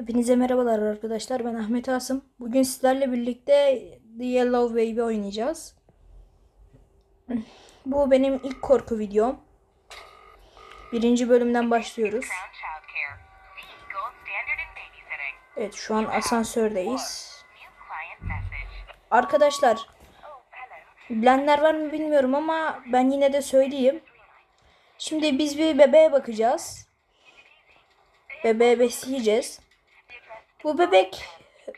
Hepinize merhabalar arkadaşlar. Ben Ahmet Asım. Bugün sizlerle birlikte The Yellow Baby oynayacağız. Bu benim ilk korku videom. Birinci bölümden başlıyoruz. Evet şu an asansördeyiz. Arkadaşlar bilenler var mı bilmiyorum ama ben yine de söyleyeyim. Şimdi biz bir bebeğe bakacağız. Bebeğe besleyeceğiz. Bu bebek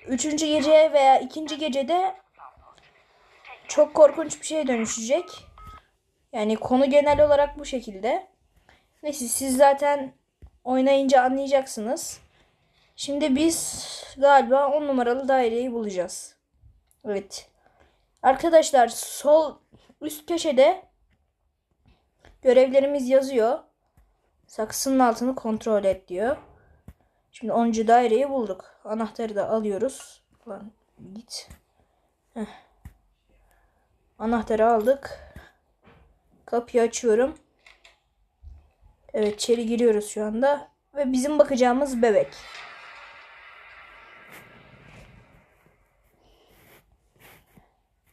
üçüncü gece veya ikinci gecede çok korkunç bir şeye dönüşecek. Yani konu genel olarak bu şekilde. Neyse siz zaten oynayınca anlayacaksınız. Şimdi biz galiba 10 numaralı daireyi bulacağız. Evet. Arkadaşlar sol üst köşede görevlerimiz yazıyor. Saksının altını kontrol et diyor. Şimdi 10. daireyi bulduk. Anahtarı da alıyoruz. Lan git. Heh. Anahtarı aldık. Kapıyı açıyorum. Evet içeri giriyoruz şu anda. Ve bizim bakacağımız bebek.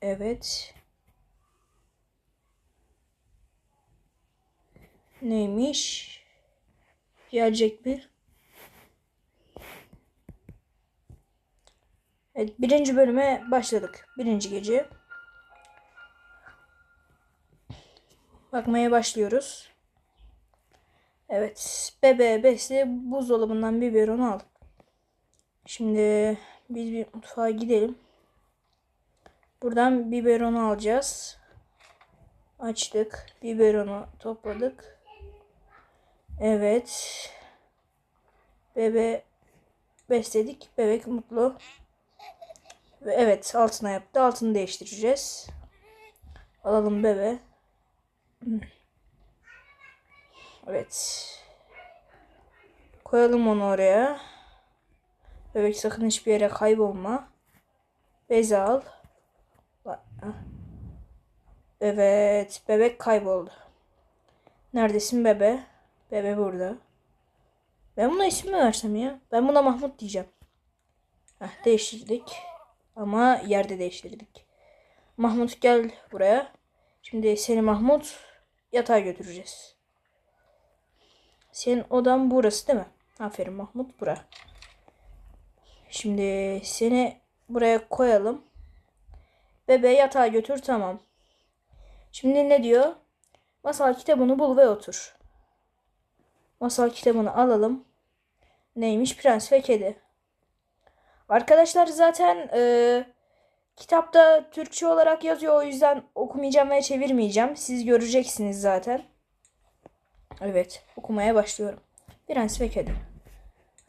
Evet. Neymiş? Gelecek bir. Evet birinci bölüme başladık. Birinci gece. Bakmaya başlıyoruz. Evet. Bebe besle buzdolabından biberonu al. Şimdi biz bir mutfağa gidelim. Buradan biberonu alacağız. Açtık. Biberonu topladık. Evet. Bebe besledik. Bebek mutlu. Ve evet altına yaptı. Altını değiştireceğiz. Alalım bebe. Evet. Koyalım onu oraya. Bebek sakın hiçbir yere kaybolma. Beze al. Evet. Bebek kayboldu. Neredesin bebe? Bebe burada. Ben buna isim mi versem ya? Ben buna Mahmut diyeceğim. Heh, değiştirdik. Ama yerde değiştirdik. Mahmut gel buraya. Şimdi seni Mahmut yatağa götüreceğiz. Senin odan burası değil mi? Aferin Mahmut bura. Şimdi seni buraya koyalım. Bebeği yatağa götür tamam. Şimdi ne diyor? Masal kitabını bul ve otur. Masal kitabını alalım. Neymiş? Prens ve Kedi. Arkadaşlar zaten e, kitapta Türkçe olarak yazıyor. O yüzden okumayacağım ve çevirmeyeceğim. Siz göreceksiniz zaten. Evet. Okumaya başlıyorum. Prens ve Kedi.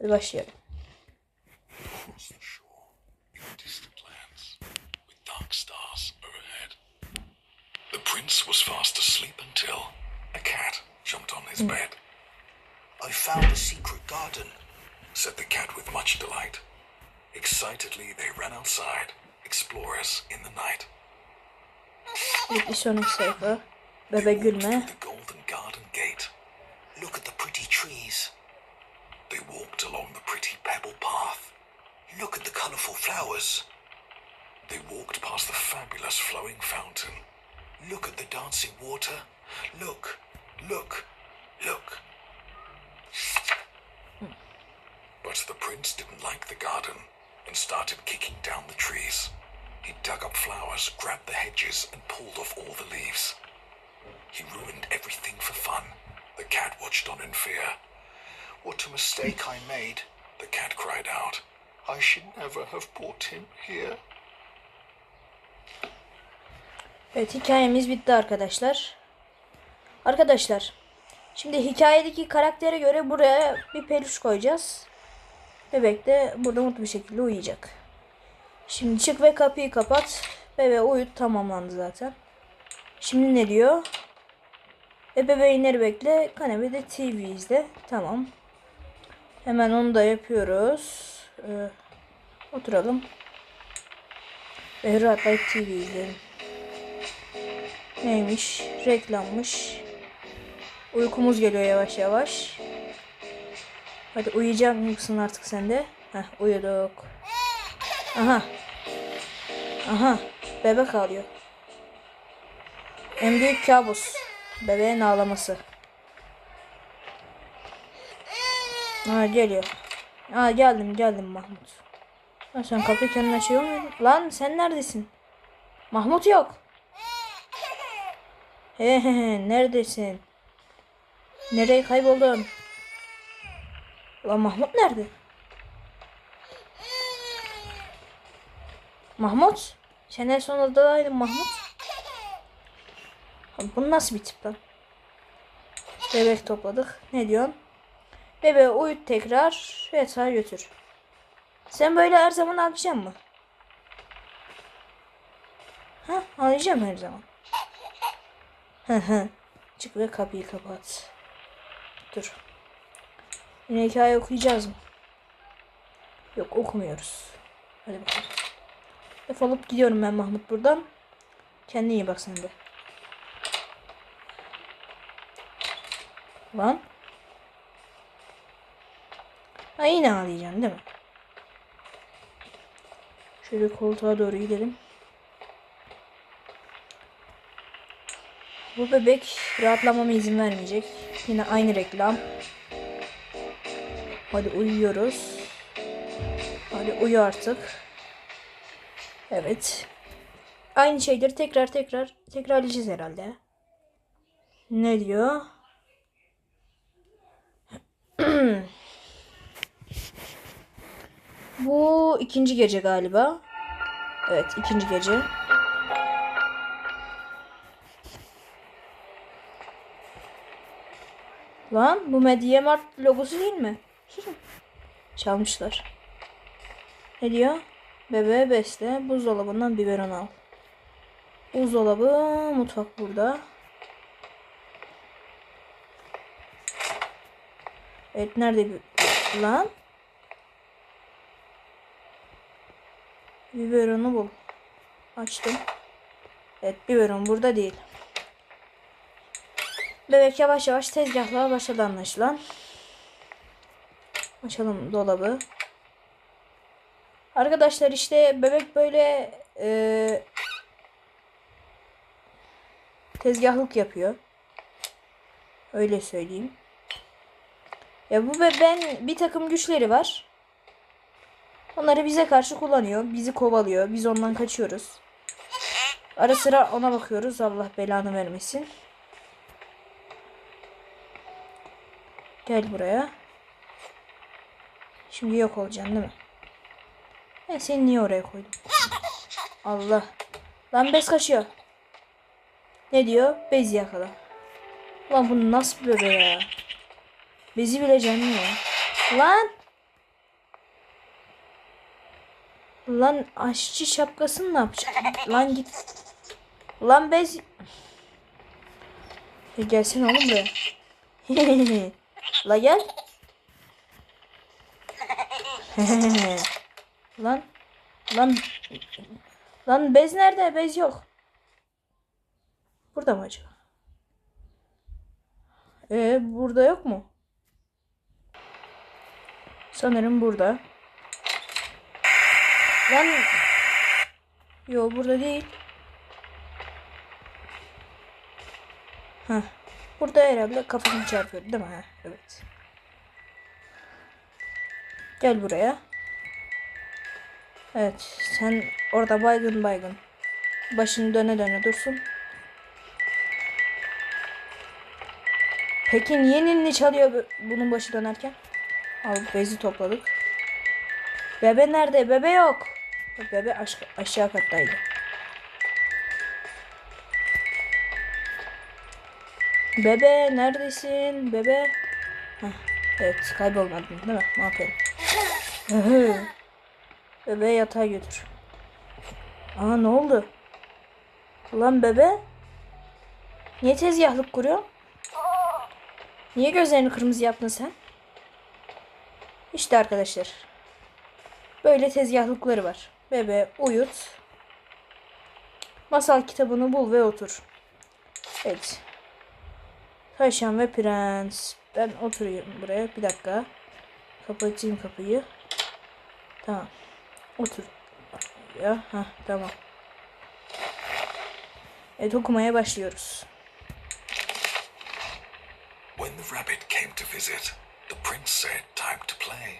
Hadi başlayalım. prince was fast asleep until a cat jumped on his bed, I found a secret garden. said the cat with much delight. Excitedly, they ran outside, explorers in the night. Evet, bir sonraki sayfa. Bebe gülme. Through the golden garden gate, Look at the pretty trees. they walked along the pretty pebble path. Look at the colorful flowers. They walked past the fabulous flowing fountain. Look at the dancing water. Look, look, look. Hmm. But the prince didn't like the garden and started kicking down the trees. He dug up flowers, grabbed the hedges, and pulled off all the leaves. He ruined everything for fun. The cat watched on in fear. What a mistake I made. The cat cried out. I should never have brought him here. Evet hikayemiz bitti arkadaşlar. Arkadaşlar. Şimdi hikayedeki karaktere göre buraya bir peluş koyacağız. Bebek de burada mutlu bir şekilde uyuyacak. Şimdi çık ve kapıyı kapat. Bebe uyut tamamlandı zaten. Şimdi ne diyor? Ebeveynleri bekle. Kanepede TV izle. Tamam. Hemen onu da yapıyoruz. Ee, oturalım. Ve rahatlayıp TV izleyelim. Neymiş? Reklammış. Uykumuz geliyor yavaş yavaş. Hadi uyuyacak mısın artık sen de? Heh uyuduk. Aha. Aha. Bebek ağlıyor. En büyük kabus. Bebeğin ağlaması. Ha geliyor. Ha geldim geldim Mahmut. Ha, sen kapıyı kendin açıyor muydun? Lan sen neredesin? Mahmut yok. He he he neredesin? Nereye kayboldun? Lan Mahmut nerede? Mahmut? Sen en son odadaydın Mahmut. Bu nasıl bir tip lan? Bebek topladık. Ne diyorsun? Bebeği uyut tekrar yatağa götür. Sen böyle her zaman alacaksın mı? Ha, alacağım her zaman. Hı hı. Çık ve kapıyı kapat. Dur. Yine hikaye okuyacağız mı? Yok okumuyoruz. Hadi bakalım. Defolup gidiyorum ben Mahmut buradan. Kendine iyi bak sen de. Lan. Ha yine ağlayacaksın değil mi? Şöyle koltuğa doğru gidelim. Bu bebek rahatlamama izin vermeyecek. Yine aynı reklam. Hadi uyuyoruz. Hadi uyu artık. Evet. Aynı şeyleri tekrar tekrar tekrarlayacağız herhalde. Ne diyor? Bu ikinci gece galiba. Evet ikinci gece. Lan bu Mediamart logosu değil mi? Çalmışlar. Ne diyor? Bebeğe besle. Buzdolabından biberon al. Buzdolabı, mutfak burada. Evet nerede. Lan? Biberonu bul. Açtım. Evet biberon burada değil. Bebek yavaş yavaş tezgahlara başladı anlaşılan. Açalım dolabı. Arkadaşlar işte bebek böyle e, tezgahlık yapıyor. Öyle söyleyeyim. Ya bu bebeğin bir takım güçleri var. Onları bize karşı kullanıyor. Bizi kovalıyor. Biz ondan kaçıyoruz. Ara sıra ona bakıyoruz. Allah belanı vermesin. Gel buraya. Şimdi yok olacaksın değil mi? Ben seni niye oraya koydum? Allah. Lan bez kaçıyor. Ne diyor? Bez yakala. Lan bu nasıl bebe ya? Bezi bile canlı. Lan. Lan aşçı şapkasını ne yapacak? Lan git. Lan bez. Ya gelsene oğlum buraya. La gel. Lan. Lan. Lan bez nerede? Bez yok. Burada mı acaba? Ee, burada yok mu? Sanırım burada. Lan. Yo burada değil. Heh. Burada herhalde kafamı çarpıyor değil mi? Heh, evet. Gel buraya. Evet sen orada baygın baygın. Başını döne döne dursun. Peki niye ninni çalıyor bu- bunun başı dönerken? Al bezi topladık. Bebe nerede? Bebe yok. Bebe aş- aşağı kattaydı. Bebe neredesin? Bebe. Heh, evet kaybolmadın değil mi? Aferin. Hı. Bebe yatağa götür. Aa ne oldu? Ulan bebe. Niye tezgahlık kuruyor? Niye gözlerini kırmızı yaptın sen? İşte arkadaşlar. Böyle tezgahlıkları var. Bebe uyut. Masal kitabını bul ve otur. Evet. Tavşan ve Prens. Ben oturuyorum buraya. Bir dakika. Kapatayım kapıyı. Ya ha tamam. Evet okumaya başlıyoruz. When the rabbit came to visit, the prince said time to play.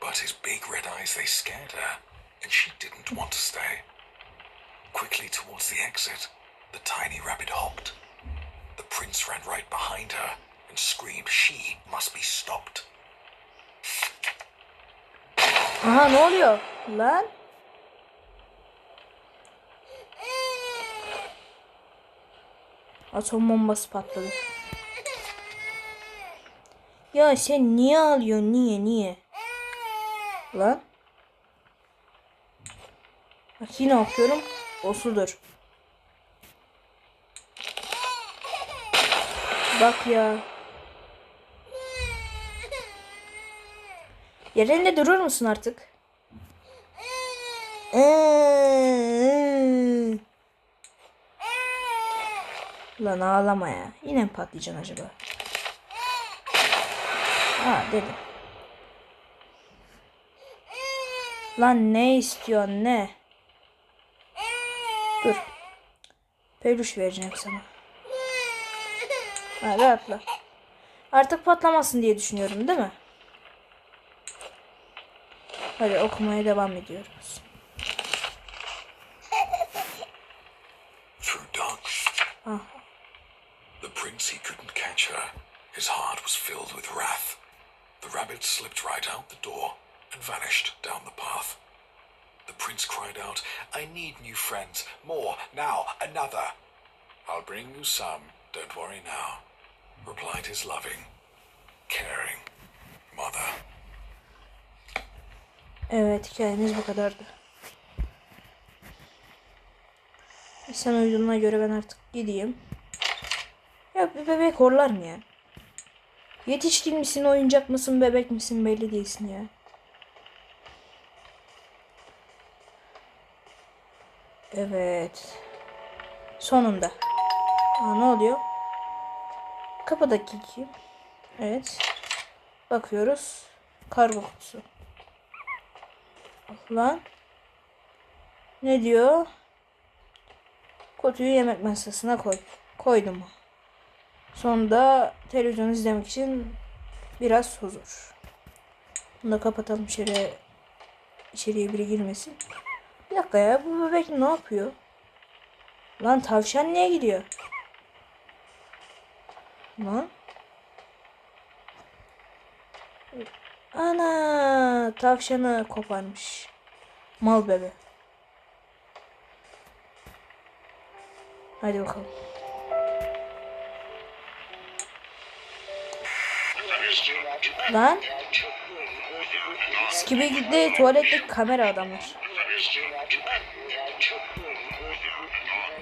But his big red eyes, they scared her, and she didn't want to stay. Quickly towards the exit, the tiny rabbit hopped. The prince ran right behind her and screamed she must be stopped. Aha ne oluyor? Lan. Atom bombası patladı. Ya sen niye ağlıyorsun? Niye niye? Lan. Bak yine okuyorum. O sudur. Bak ya. Yerinde durur musun artık? Lan ağlama ya. Yine mi patlayacaksın acaba? Ha dedim. Lan ne istiyorsun ne? Dur. Peluş vereceğim sana. Ha rahatla. Artık patlamasın diye düşünüyorum değil mi? Hadi okumaya devam ediyoruz. Through darkness, Ah. the prince he couldn't catch her. His heart was filled with wrath. The rabbit slipped right out the door and vanished down the path. The prince cried out, I need new friends. More, now, another. I'll bring you some, don't worry now, replied his loving, caring mother. Evet hikayemiz bu kadardı. Sen uyuduğuna göre ben artık gideyim. Ya bir bebek horlar mı ya? Yetişkin misin, oyuncak mısın, bebek misin belli değilsin ya. Evet. Sonunda. Aa, ne oluyor? Kapıdaki kim? Evet. Bakıyoruz. Kargo kutusu. Lan. Ne diyor? Kutuyu yemek masasına koy. Koydum. Sonunda televizyon izlemek için biraz huzur. Bunu da kapatalım içeri. İçeriye biri girmesin. Bir dakika ya bu bebek ne yapıyor? Lan tavşan niye gidiyor? Lan. Ana tavşanı koparmış. Mal bebe. Hadi bakalım. Lan. Skibi gitti tuvaletteki kamera adamlar.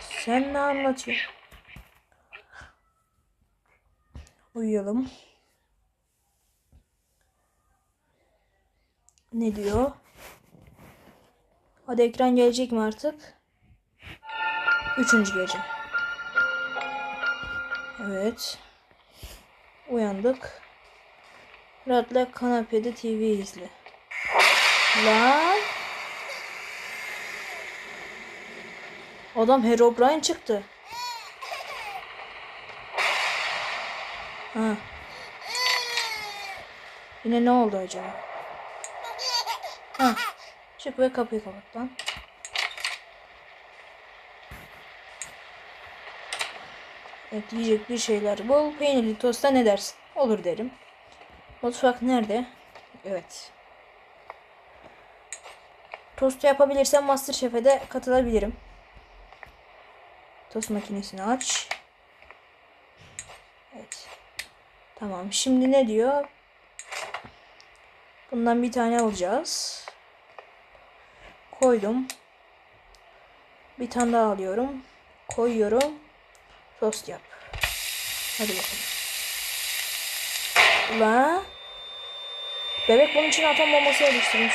Sen ne anlatıyorsun? Uyuyalım. Ne diyor? Hadi ekran gelecek mi artık? Üçüncü gece. Evet. Uyandık. Rahatla kanepede TV izle. Lan. Adam Herobrine çıktı. Ha. Yine ne oldu acaba? Çık ve kapıyı kapat lan. Evet yiyecek bir şeyler bol. Peynirli tosta ne dersin? Olur derim. Mutfak nerede? Evet. Tostu yapabilirsem Masterchef'e de katılabilirim. Tost makinesini aç. Evet. Tamam. Şimdi ne diyor? Bundan bir tane alacağız. Koydum. Bir tane daha alıyorum. Koyuyorum. Tost yap. Hadi bakalım. La. Bebek bunun için atom bombası yerleştirmiş.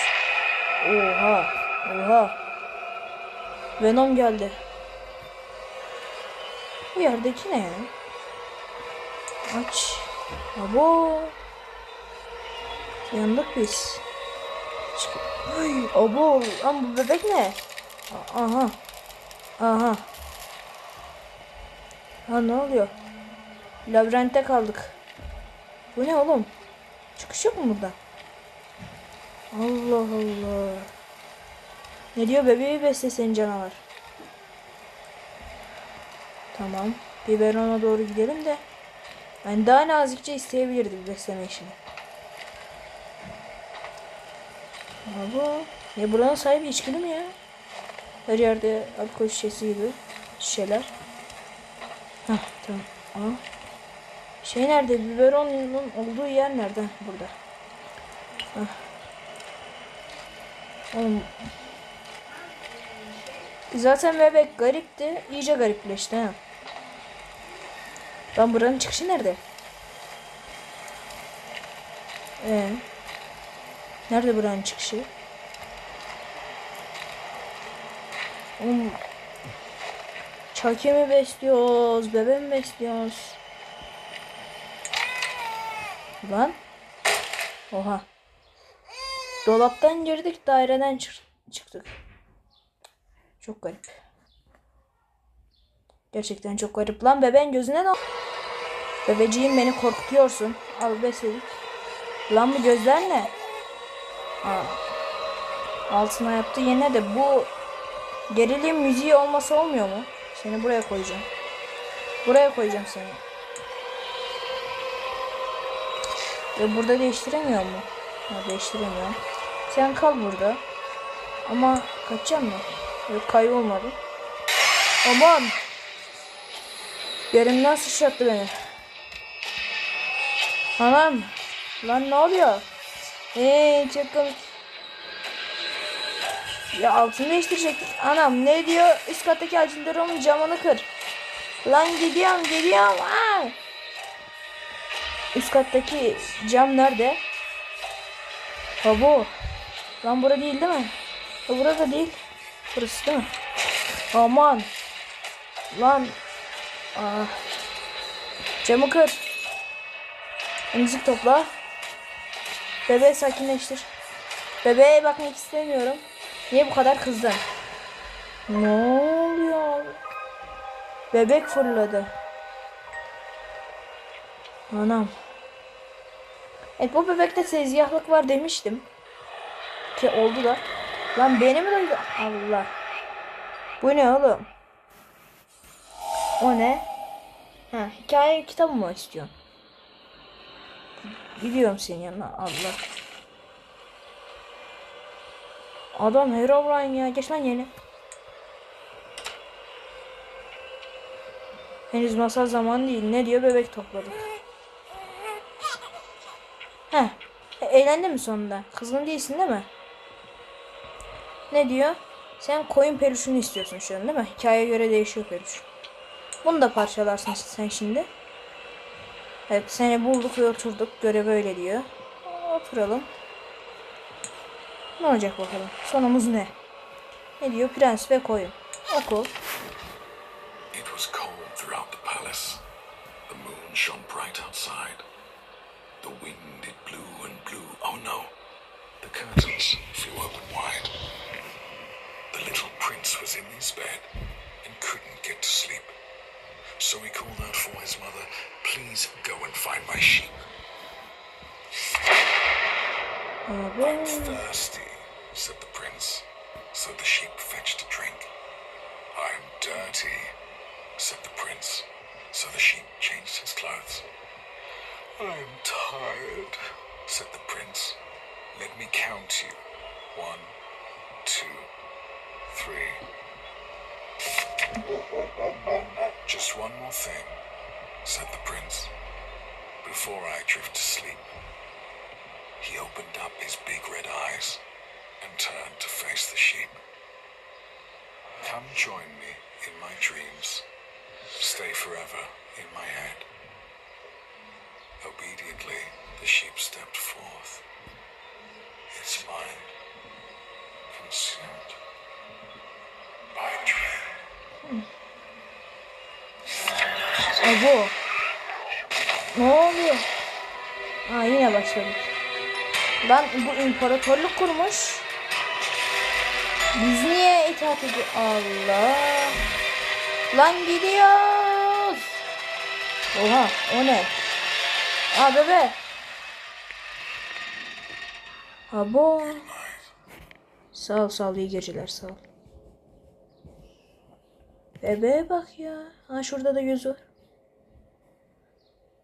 Oha. Oha. Venom geldi. Bu yerdeki ne? Aç. Abo. Yandık biz. Çık. Ay, abo lan bu bebek ne? Aha. Aha. Ha ne oluyor? Labirentte kaldık. Bu ne oğlum? Çıkış yok mu burada? Allah Allah. Ne diyor bebeği beslesin canavar. Tamam. Biberona doğru gidelim de. Yani daha nazikçe isteyebilirdi besleme işini. Abi. Ya buranın sahibi içkili mi ya? Her yerde alkol şişesi gibi şişeler. Hah tamam. Aa. Şey nerede? Biberonun olduğu yer nerede? Burada. Hah. Oğlum. Zaten bebek garipti. İyice garipleşti ha. Lan buranın çıkışı nerede? Ee, nerede buranın çıkışı? Oğlum, Çaki besliyoruz? Bebe besliyoruz? Lan. Oha. Dolaptan girdik daireden çı- çıktık. Çok garip. Gerçekten çok garip. Lan bebeğin gözüne ne? Bebeciğim beni korkutuyorsun. Al besledik. Lan bu gözler ne? Aa. Altına yaptı yine de bu gerilim müziği olması olmuyor mu? Seni buraya koyacağım. Buraya koyacağım seni. Ve burada değiştiremiyor mu? Ha, değiştiremiyorum. Sen kal burada. Ama kaçacağım mı? Yok kaybolmadı. Aman! Yerimden sıçrattı beni. Anam! Lan ne oluyor? Eee çok komik. Ya altını değiştirecektik. Anam ne diyor? Üst kattaki acılarımın camını kır. Lan gidiyorum gidiyorum. Aa! Üst kattaki cam nerede? Ha bu. Lan bura değil değil mi? Ha burada değil. Burası değil mi? Aman. Lan. Ah. Camı kır. Emzik topla. Bebeği sakinleştir. Bebeğe bakmak istemiyorum. Niye bu kadar kızdın? Ne oluyor? Bebek fırladı. Anam. Evet bu bebekte tezgahlık var demiştim. Ki oldu da. Lan beni mi duydu? Allah. Bu ne oğlum? O ne? Ha, hikaye kitabı mı istiyorsun? Gidiyorum senin yanına Allah. Adam Herobrine ya. Geç lan yerine. Henüz masal zamanı değil. Ne diyor bebek topladık. Heh. E, eğlendin mi sonunda? Kızgın değilsin değil mi? Ne diyor? Sen koyun peluşunu istiyorsun şu an değil mi? Hikayeye göre değişiyor peluş. Bunu da parçalarsın sen şimdi. Evet seni bulduk ve oturduk. Görev öyle diyor. Oturalım. Ne olacak bakalım. Sonumuz ne? Ne diyor? Prens ve koyun. Oku. It was cold throughout the palace. The moon shone bright outside. The wind it blew and blew. Oh no! The curtains flew open wide. The little prince was in his bed and couldn't get to sleep. So he called out for his mother, Please go and find my sheep. Abi. I'm thirsty, said the prince. So the sheep fetched a drink. I'm dirty, said the prince. So the sheep changed his clothes. I'm tired, said the prince. Let me count you. One, two, three. Just one more thing, said the prince. Before I drift to sleep. He opened up his big red eyes and turned to face the sheep. Come join me in my dreams. Stay forever in my head. Obediently, the sheep stepped forth. Its mind consumed by dream. Abo. Ne oluyor? Aa yine başladık. Lan bu imparatorluk kurmuş. Biz niye itaat ediyor? Allah. Lan gidiyoruz. Oha o ne? Aa bebe. Abo. Sağ ol sağ ol iyi geceler sağ ol. Bebeğe bak ya. Ha şurada da göz var.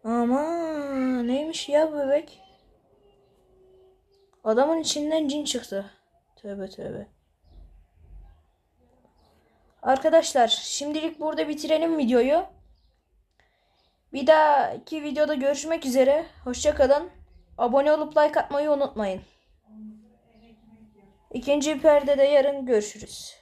Aman neymiş ya bebek? Adamın içinden cin çıktı. Tövbe tövbe. Arkadaşlar şimdilik burada bitirelim videoyu. Bir dahaki videoda görüşmek üzere. Hoşçakalın. Abone olup like atmayı unutmayın. İkinci perdede yarın görüşürüz.